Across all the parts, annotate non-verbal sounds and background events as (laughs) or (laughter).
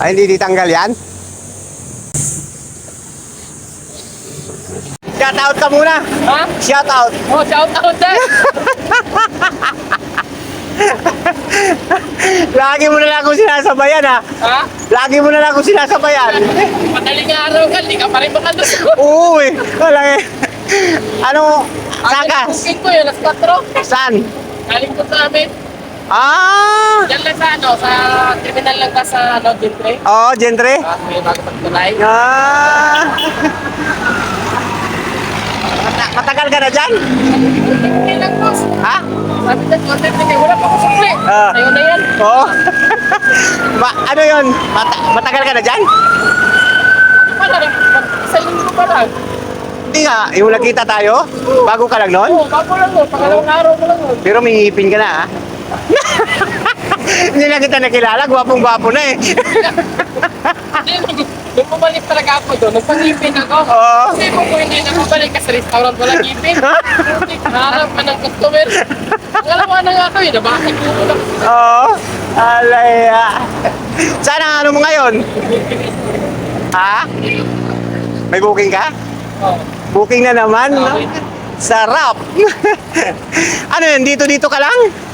Ay, hindi ditanggal yan? Shout out ka muna. Ha? Shout out. Oh, shout out din. (laughs) Lagi mo na lang akong sinasabayan ha. ha? Lagi mo na lang akong sinasabayan. Madaling araw ka, di ka pa rin makadus. Oo eh. Wala eh. Ano? Saka? Booking ko yun, alas 4. Saan? Galing ko sa amin. Ah! Diyan lang sa ano, sa criminal lang ka sa ano, Gintre. Oo, oh, Gentre. Ah, may bago pagtulay. Ah! Mata- matagal ka na dyan? Hindi lang boss. Ha? Sabi na, content na wala pa ako sukli. Ah. Ayun na yan. Oo. (laughs) Ma- ano yun? Mata- matagal ka na dyan? Ano pa lang, isa linggo pa lang. Hindi nga. Yung nakita tayo? Bago ka lang noon? Oo, bago lang nun, pangalawang araw ko lang nun. Pero may ngipin ka na ha? (laughs) Hindi na kita nakilala. Gwapong-gwapo na eh. Hindi, nung- bumalik talaga ako doon, nagpangipin ako. Oo. Kasi kung kung hindi na bumalik ka sa restaurant, walang ngipin. (laughs) Harap ka ng customer. Pangalawa na nga kami, nabakit ko lang. Oo. Alay. ah. Saan ang ano mo ngayon? Ha? May booking ka? Oh. Booking na naman. no? Sarap. (laughs) ano yun? Dito dito ka lang?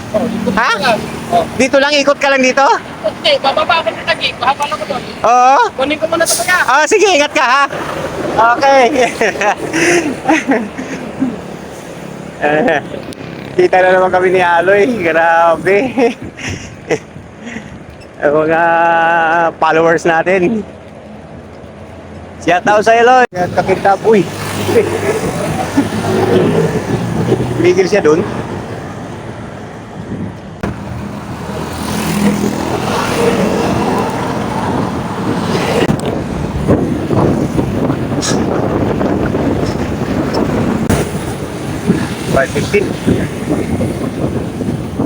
Ha? Dito lang, ikot ka lang dito? Okay, bababa ako ng tagi. Bahala ko doon. Oo? Kunin ko muna ito kaya. Oh, sige, ingat ka ha. Okay. (laughs) Kita na naman kami ni Aloy. Grabe. (laughs) Mga followers natin. Siya tao sa Aloy. Kakita, uy. Bigil siya doon. 5.15.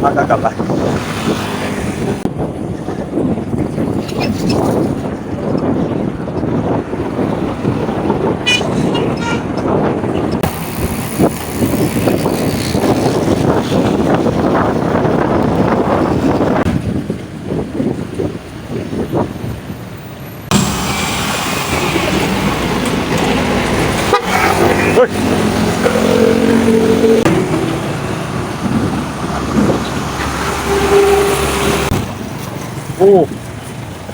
Magagaba. Thank you.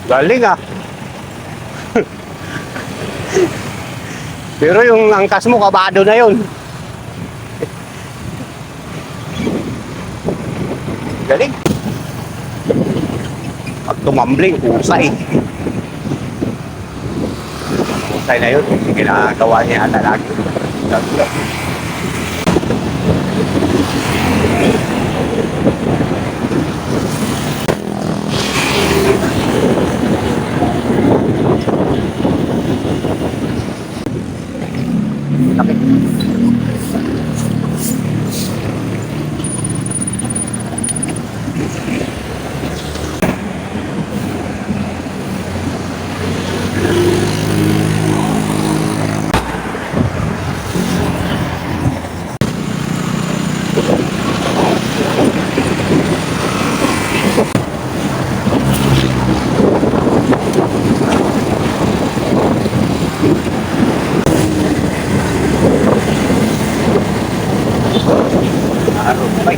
Galing ah. Pero yung angkas mo, kabado na yun. Galing. Pag tumambling, usay. Usay na yun. Ginagawa niya ata lagi. Galing. Araw, bye.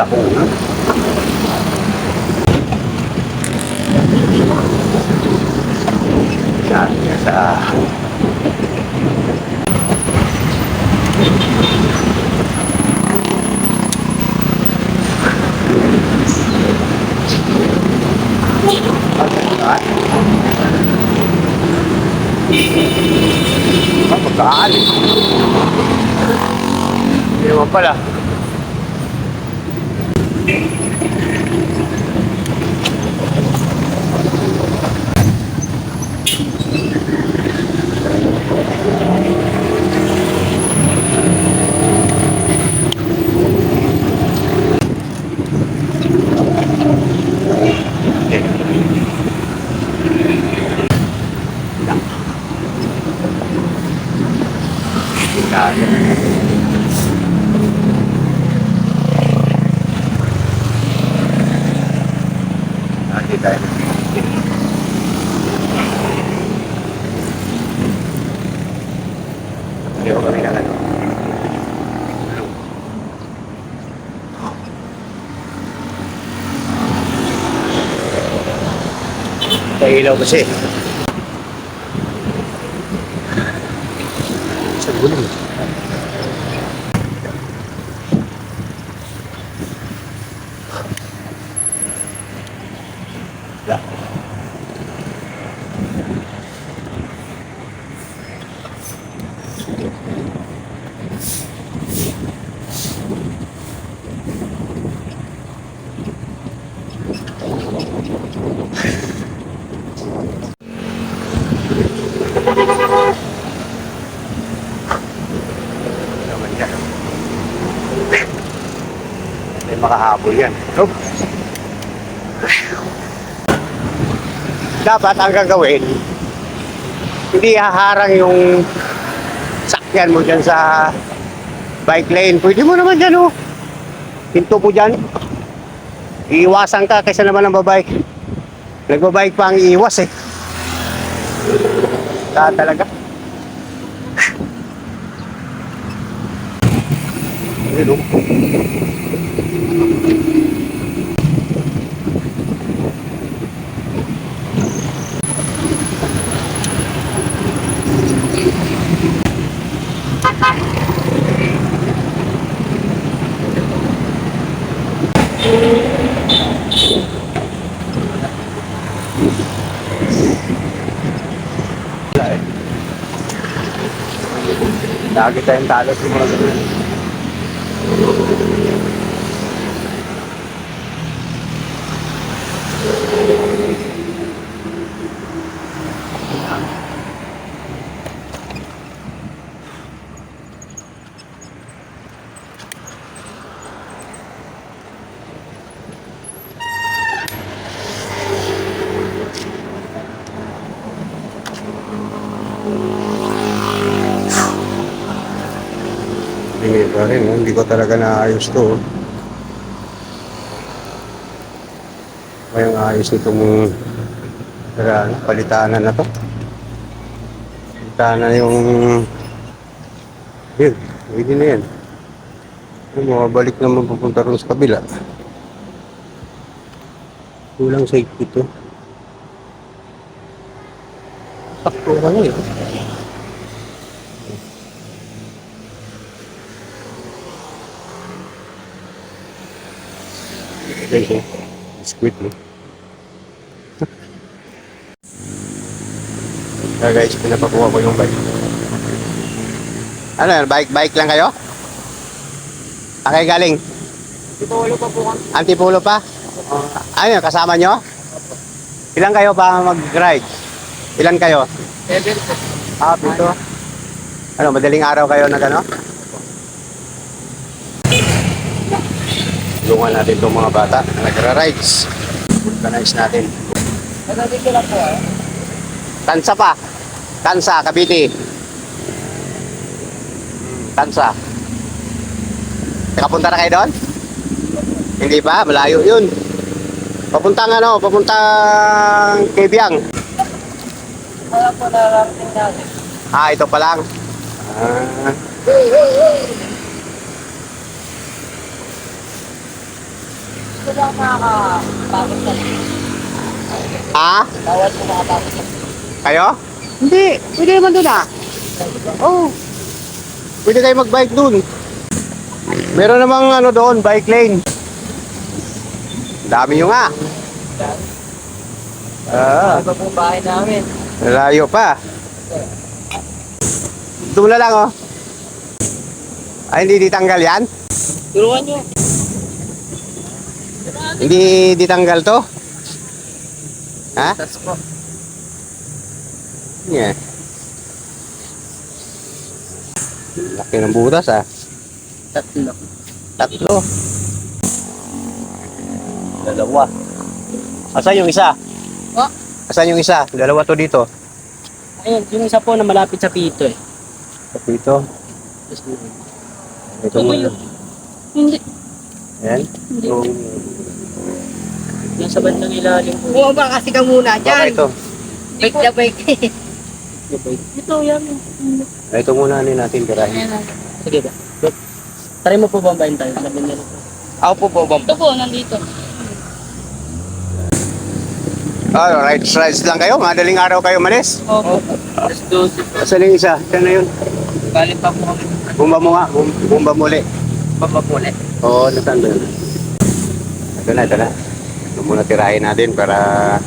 Sa ulo. Yan, yan sa... Magkaalis. Hindi pala. Hindi tayo. Hindi ko kami na ano. Sa ilaw kasi. Sa gulong. Wala. naman yan. Makahabol yan. Oop. Dapat ang gagawin, hindi haharang yung sakyan mo dyan sa bike lane. Pwede mo naman dyan, oh. Pinto mo dyan. Iiwasan ka kaysa naman ng babike. Nagbabike pa ang iiwas, eh. Ta talaga. Ayun, oh. Lagi tayong talo sa mga ganun. Hindi pa rin, oh. Hindi ko talaga naayos to. May ang ayos nitong ano, palitanan na to. Palitanan na yung yun, pwede na yan. Yung Mabalik naman pupunta rin sa kabila. Kulang safety to. Takto ka na Guys, oh. Squid, no? (laughs) Kaya guys, pinapakuha ko yung bike. Ano yan? Bike, bike lang kayo? Saan kayo galing? Ipawalo pa po kami. Antipulo pa? Ano yun, kasama nyo? Ilan kayo pa mag-ride? Ilan kayo? Seven po. Ah, pito. Ano, madaling araw kayo na gano? Tulungan natin itong mga bata na nagra-rides. Organize natin. Ko lang po ah. Tansa pa. Tansa, Cavite. Tansa. Nakapunta na kayo doon? Hindi pa, malayo yun. Papuntang ano, papuntang Kebyang. Wala po natin. Ah, ito pa lang. Ah, Gusto ba makakapagod sa ah, Bawal po makapagod sa kayo? Hindi, pwede naman doon ah. Oh. Pwede kayo mag-bike doon. Meron namang ano doon, bike lane. Dami nyo nga. Ah, Iba po bahay namin. layo pa. Doon na lang oh. Ay, hindi ditanggal yan? Turuan nyo. Hindi ditanggal to? Ha? Tas po. Yeah. Laki ng butas ah. Tatlo. Tatlo. Dalawa. Asan yung isa? Oh. Asan yung isa? Dalawa to dito. Ayun, yung isa po na malapit sa pito eh. Dito. Tapos, Ito mo. yun? Hindi. Ayan. Hindi. Yung Yan sa bandang ilalim po. Bumaba kasi ka muna Baka dyan. ito. Bike na bike. Ito, yan. Ito muna ano natin tirahin. Sige ba? Try mo po bambayin tayo. Sabi nila. Ako po po, bam. Ito po, nandito. Ah, rides, rides lang kayo. Madaling araw kayo malis. Opo. Alas 12 po. Saan yung isa? Saan na yun? Galing pa po kami. Bumba mo nga. Bum- Bumba po ulit. Oo, nasaan ba yun? Ito na, ito na. Ito muna tirahin natin para...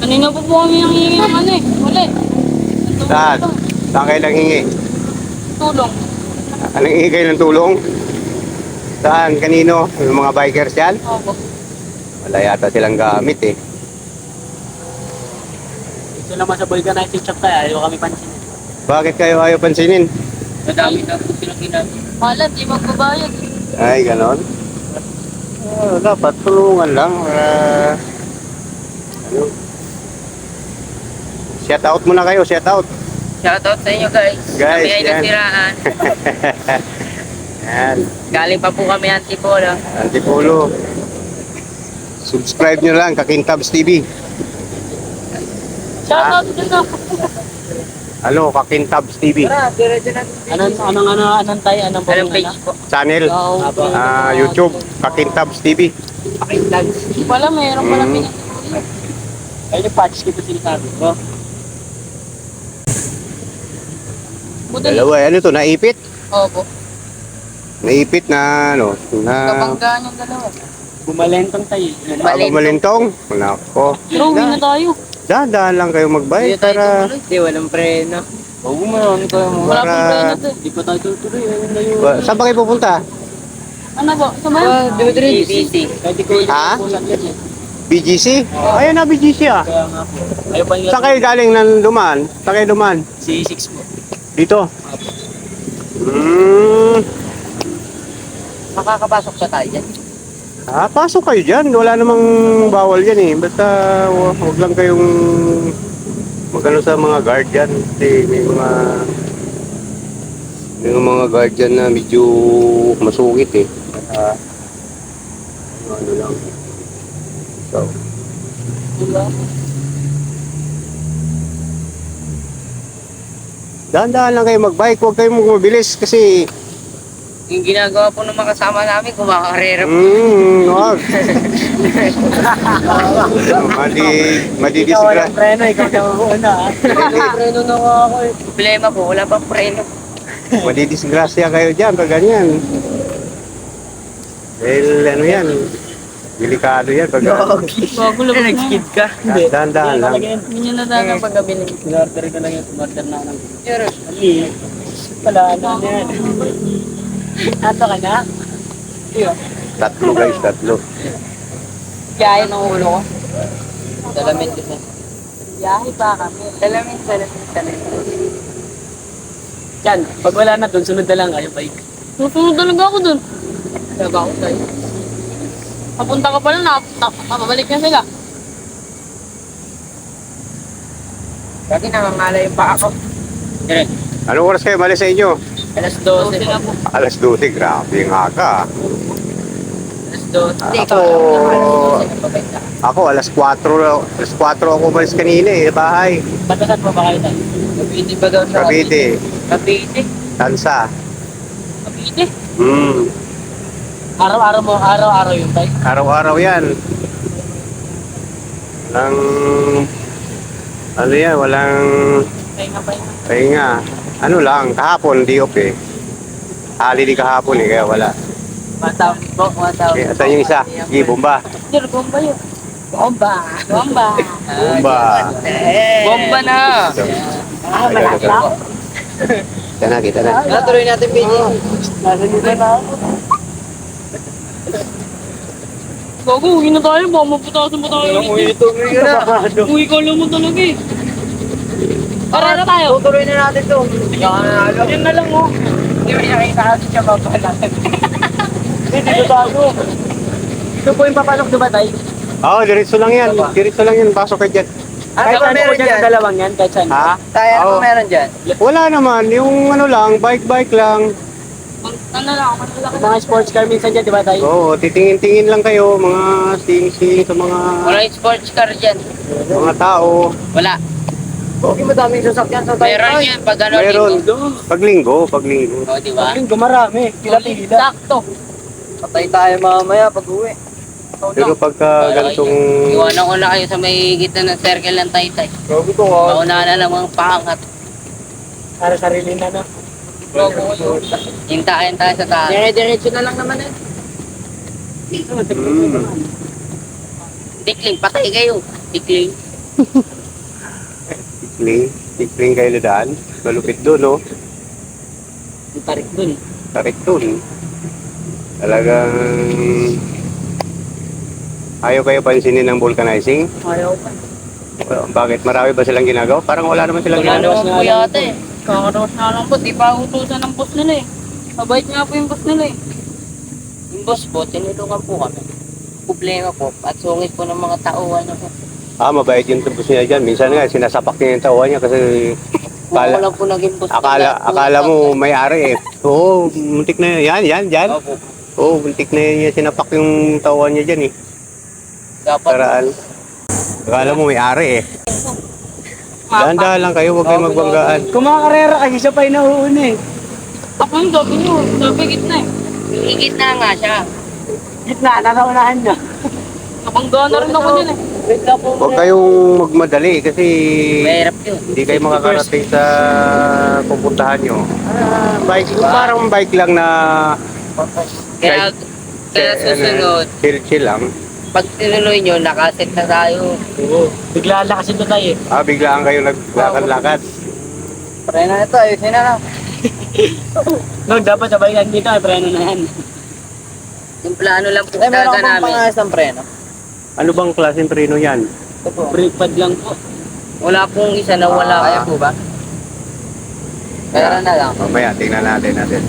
Kanina po po kami ang hihingi ng ano eh. Wala eh. Saan? Saan kayo lang hingi? Tulong. Anong hingi kayo ng tulong? Saan? Kanino? Yung mga bikers yan? Opo. Wala yata silang gamit eh. Ito naman sa Boyga Night Shop tayo. Ayaw kami pansinin. Bakit kayo ayaw pansinin? Madami na po silang ginagawa. Wala, di magbabayad. Ay, ganon. Oh, dapat tulungan lang para... Ano? Shout out muna kayo, shout out. Shoutout sa inyo guys. Guys, kami ay nasiraan. (laughs) Yan, Galing pa po kami Antipolo. Antipolo. Subscribe nyo lang, Kakintabs TV. Shoutout din na. (laughs) Ano, Kakintabs TV. Tara, diretso natin. Anong, anong, ano, anong tayo? Anong Anong page po? Channel, ah, YouTube, Kakintabs TV. Pakintag. Wala, mayroon pala Mm. pinag- Ayun yung patch kita sinasabi ko. Dalawa, ano to, naipit? Opo. Naipit na, ano, na... Kabanggaan yung dalawa. Bumalentong tayo. Bago malintong? Nako. Pero uwi na tayo. Dahan lang kayo magbike para... Hindi, walang preno. Oo, marami kayo mo. Wala Para- pong preno to eh. Hindi pa tayo tutuloy. Ayun na yun. Wa- Saan ba kayo pupunta? Ano po? Sa mga? BBC. Kahit di ko Ha? ilang yan eh. BGC? Ayan na, BGC ah. Kaya nga po. Ayaw pa nila. Saan kayo galing ng dumaan? Saan kayo dumaan? C6 po. Dito? Hmm. Makakapasok pa tayo dyan. Ah, pasok kayo dyan. Wala namang bawal yan eh. Basta wa- huwag lang kayong magano sa mga guard dyan. Kasi may mga may mga guard dyan na medyo masungit eh. Ano, ano lang. So, dahan-dahan lang kayo magbike. Huwag kayong mabilis kasi Yung ginagawa po ng mga kasama namin, kumakarera po. Mm, (laughs) wag. madi, madidisgra. preno. Ikaw na una ha. preno na nga ako eh. Problema po, wala pang preno. madidisgrasya kayo dyan pag ganyan. Dahil ano yan, delikado yan pag Bago lang. Nag-skid ka. dahan-dahan lang. Hindi niya na tayo pagkabili. In-order ko lang yung in-order na ako ng Pero, Ali. Wala na yan. (laughs) Ato ka na? Tatlo guys, tatlo. Biyahe ng ulo ko. Dalamin din. Biyahe pa kami. Dalamin, dalamin, dalamin. Yan, pag wala na doon, sunod na lang kayo bike. Susunod talaga ako dun. Sabi ako tayo. Papunta ka pala na, na mababalik na sila. Kasi namamala yung paa ko. Direk, Anong oras kayo malis sa inyo? Alas 12 Sila po. Alas 12, grabe yung aga. Alas 12. Hindi, Ako-. Ako. Alas 4, alas 4 ako umalis kanina eh, bahay. Batasan pa ba kayo tayo? Cavite ba daw sa Cavite, Cavite. Tansa. Kabite. Hmm, Araw-araw mo, araw-araw yung tayo. araw-araw yan. Walang, ano yan, walang Pahinga, pahinga. pahinga. Ano lang, kahapon, di off eh. Holiday kahapon eh, kaya wala. Matawag po, matawag. Okay, asan yung isa? Sige, bomba. Sir, bomba yun. Bomba. Bomba. Bomba. Bomba na. Ah, malala. Kita na, kita na. Natuloy natin, BJ. Gago, uwi na tayo. Baka maputasan pa tayo. na. Uwi ka mo talaga eh. Tara na tayo. Tutuloy na natin to. Yan Yan na lang oh. Hindi mo nakita natin siya babalan. (laughs) Hindi, dito tayo. Ito po yung papasok diba tayo? Oo, oh, diretso lang yan. Diretso lang yan, pasok ka dyan. Ano Kahit ano meron dyan sa dalawang yan, kahit saan. Ha? Tayo, ano meron dyan? Wala naman, yung ano lang, bike-bike lang. Ano lang. Mga sports car minsan dyan, di ba tayo? Oo, titingin-tingin lang kayo, mga sing-sing sa mga Wala yung sports car dyan. mga tao. Wala. Okay, madaming sasakyan sa tayo. Meron yan pag ano Meron. linggo. Paglinggo, paglinggo. O, di ba? Linggo marami. Pila-pila. Sakto. Patay tayo mamaya pag uwi. Pero pagka ganitong... Iwanan ko na kayo sa may gitna ng circle ng taytay. Grabe ko, ah. Paunahan na lang mga pangat. Para sarili na, no? Hintayin tayo sa taas. Dire-diretso na lang naman eh. Mm. Tikling, patay kayo. Tikling. (laughs) Tikling, tikling kayo daan. Malupit doon, no? Yung tarik dun. Tarik doon. Talagang... Ayaw kayo pansinin ng vulcanizing? Ayaw pa. Well, bakit? Marami ba silang ginagawa? Parang wala naman silang Wala ginagawa. naman po yata eh. Kakarawas na lang po. Di pa utusan ng boss nila eh. Mabait nga po yung boss nila eh. Yung boss po, tinulungan po kami. Problema po, at sungit po ng mga tauhan na po. Ah, mabait yung tubos niya dyan. Minsan nga, sinasapak niya yung tawa niya kasi (laughs) po naging boss akala, nila. akala mo may-ari eh. Oo, muntik na yan. Yan, yan, yan. Opo. Oo, muntik na yan. Sinapak yung tawa niya dyan eh. Dapat Paraan. Akala mo may-ari eh. Dahan-dahan lang kayo, huwag kayong magbanggaan. Kung mga karera kasi siya pa yung nauuna eh. Ako yung gabi nyo. Gabi gitna eh. Higit na nga siya. Gitna, nasa unahan na. Nabangga na rin ako dyan eh. Wait lang po. Huwag kayong magmadali kasi Mahirap yun. hindi kayo makakarating sa pupuntahan nyo. Ah, bike, parang bike lang na Kaya, kaya susunod, chill-chill lang. pag tinuloy nyo, nakaset na tayo. Oo. Bigla lakasin to tayo eh. Ah, biglaan kayo naglakad-lakad. Prena na ito, ayusin na lang. (laughs) No, dapat sabay yan dito, ay preno na yan. Yung plano lang po talaga namin. ng preno? Ano bang klaseng preno yan? Brake pad lang po. Wala pong isa na wala. Kaya po ba? Pera na lang. Mamaya, tingnan natin natin.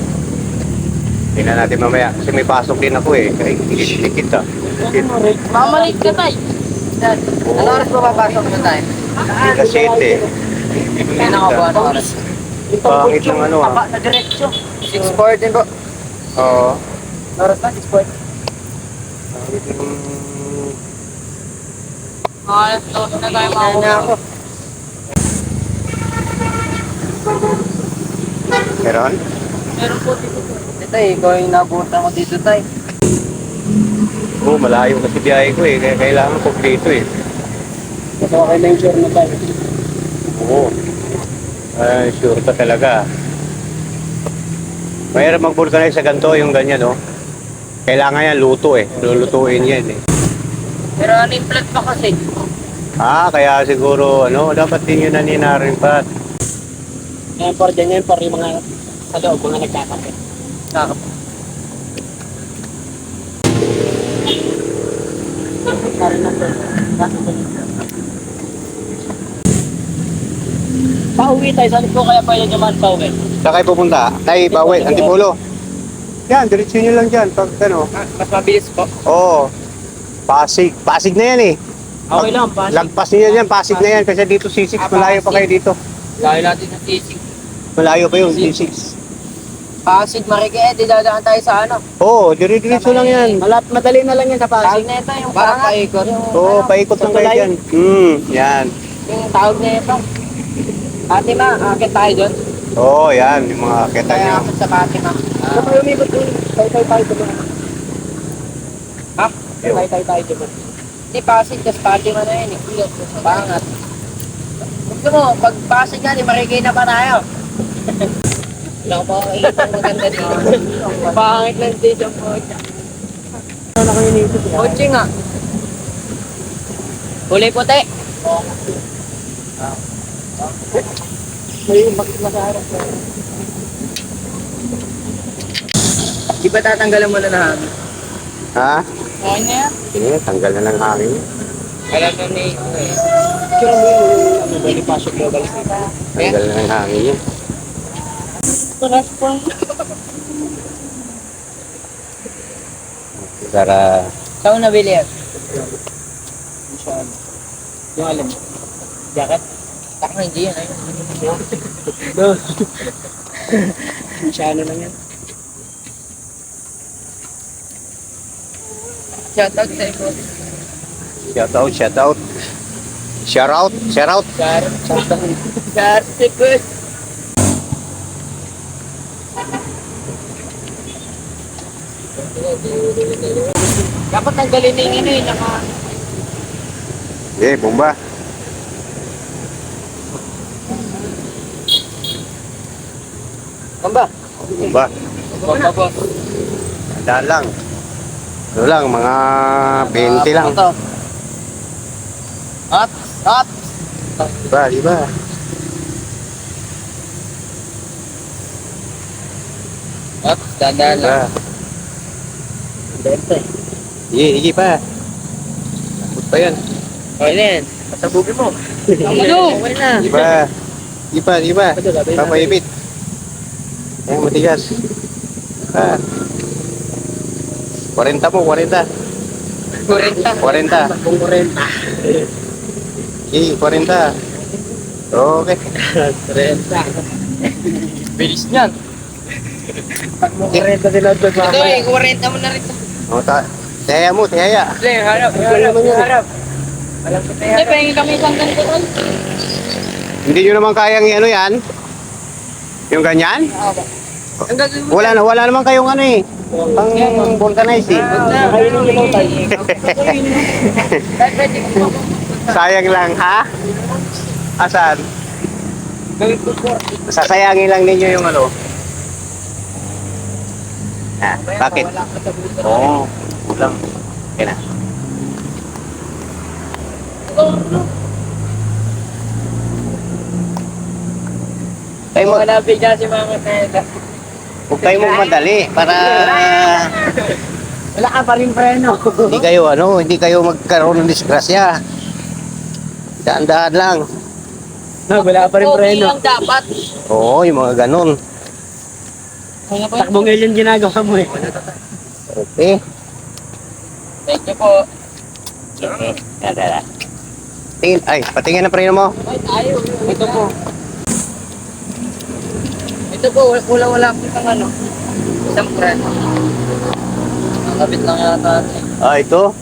Tingnan natin mamaya. Kasi may pasok din ako eh. Kaya ikit-ikit ah. Ikit. Mamalit ka tayo. Ano oras pa papasok na tayo? Ika 7. Kaya nakabuha ng oras. Pangit ng ano ah. Na diretsyo. 6.14 po. Oo. Oras na, 6 point. Pangit ng... Alas 12 na tayo na ako. Meron? Meron po dito. Ito eh, ikaw yung nabutan ko dito tayo. Oo, malayo kasi biyahe ko eh. Kaya kailangan kompleto eh. Mas okay na yung sure na tayo. Oo. Ah, sure ka talaga. Mahirap mag-vulcanize sa ganito, yung ganyan, no? Kailangan yan luto eh. Lulutuin yan eh. Pero ano yung plat pa kasi? Ah, kaya siguro, ano, dapat din yun na ninarin pa. Yan por dyan yan, por yung mga sa loob, mga nagkakape. Kakap. Sorry na po. Pauwi tayo, saan po kaya pwede naman pauwi? Saan kayo pupunta? Tay, Bawi, Antipolo. Yan, diretso nyo lang dyan. Pag ano, Mas mabilis po. oo. Pasig. Pasig na yan eh. Okay lang, pasig. Lagpas nyo yan, Pasig na yan. Kasi dito C6, Ah, malayo pa kayo dito. Layo natin sa sisig. Malayo pa yun, C6. Pasig, Marikete, dadaan tayo sa ano? Oo, dire-diretso lang yan. Malat, madali na lang yan sa Tawag pasig. na ito, yung parang paikot. Oo, paikot lang kayo dyan. Hmm, yan. Yung tawag na ito. Fatima, akit tayo doon. Oo, yan. Yung mga kita Kaya nyo. sa Fatima. Ano pa umibot dun? Tayo tayo tayo dun. Ha? Tayo tayo tayo dun. Hindi, Pasig, kasi Fatima na yun. eh. Pangat. Gusto mo, pag Pasig nga, di Marikete na (laughs) pa tayo. Wala ko makakita ng maganda dito. Pangit lang station po. Ano kayo nito? Kotse nga. Kulay puti. May bakit na sa harap. Di ba tatanggalan mo na na? Ha? Okay na yan. Sige, tanggal na lang hangin. Alam na ni Kira mo yung ano, Bonifacio Global City. Tanggal na lang hangin yun. Paras po. Para Saan mo nabili yan? Yung alam. Jacket? Taka hindi yan. Ayun. No. Siya ano lang yan. Shout out sa iyo. Shout out, shout out. Shout out, shout out. Gar. Gar. Sikos. Dapat tanggalin na yung ano eh, naka... Eh, bomba. Bomba. Kamba po. Daan lang. Ano lang, mga 20 lang. Up, up. Diba, diba? Up, dandan lang. Diba? Sige, sige pa. Takot pa yan. Okay na yan. Pasabugin mo. Ano? Okay na. Diba? Diba, diba? Papaipit. Ay, matigas. Ah. 40 mo, 40. 40. 40. Kung kurenta. Sige, 40. Okay. Kurenta. Bilis niyan. Pag mo kurenta sinodod Ito mamaya. eh, 40 mo na rin. O, ta tihaya mo, tihaya. Hindi, harap. Harap, harap. Alam ko tayo. Hindi, pahingin kami isang ganito doon. Hindi nyo naman kayang ano yan? Yung ganyan? Wala na, wala naman kayong ano eh. Pang vulcanize eh. (laughs) Sayang lang, ha? Asan? Sasayangin lang ninyo yung ano. Ah, bakit? Oo, kulang. Okay na. Tayo mo, Wala bigla si Mama Neda. Huwag tayo magmadali para Wala ka pa rin preno. hindi kayo ano, hindi kayo magkaroon ng disgrasya. Daan-daan lang. No, wala pa rin preno. lang dapat. Oo, yung mga ganon. Ano po? Takbong alien ginagawa mo eh. Okay. Thank you po. Tingin, ay, patingin ang preno mo. Ay, tayo. Ito po. Ito po, wala wala po ng ano. Isang brand. Nakabit lang yata. Ah, ito?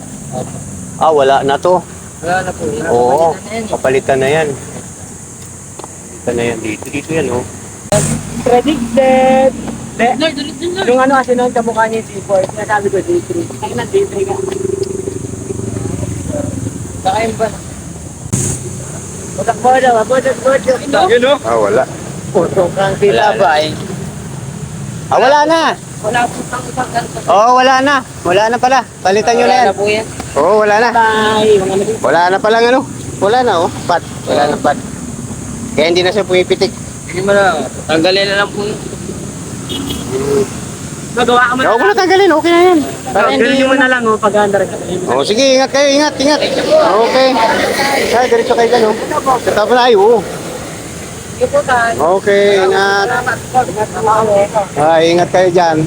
Ah, wala na to. Wala na po. Wala Oo, na yan. papalitan na yan. Papalitan na yan dito. Dito yan, oh. Predicted. De, Lord, ulit din Lord. yung ano kasi noon kamukha niya si Ford, sinasabi ko D3. Ay na D3 ka. Kakain ba? Budak mo daw, budak budak. Yun o. Ah, wala. Puto kang Sila ba eh? Ah, wala na. Wala po pang isang ganito. Oo, oh, wala na. Wala na pala. Palitan nyo na yan. Wala na po yan. Oo, wala na. Bye. Mga Wala na palang ano. Wala na, oh. Pat. Wala na pat. Kaya hindi na siya pumipitik. Hindi mo na. Tanggalin na lang po yun. Magawa ka mo Huwag mo na tanggalin. Okay na yan. Para hindi... Galing mo na lang oh, pag under ka. Oh, sige, ingat kayo. Ingat, ingat. Okay. Ay, diretso kayo dyan, oh. Katapos na, ay, oo. Sige po tayo. Okay, ingat. Salamat. Salamat. Ay, ingat kayo dyan.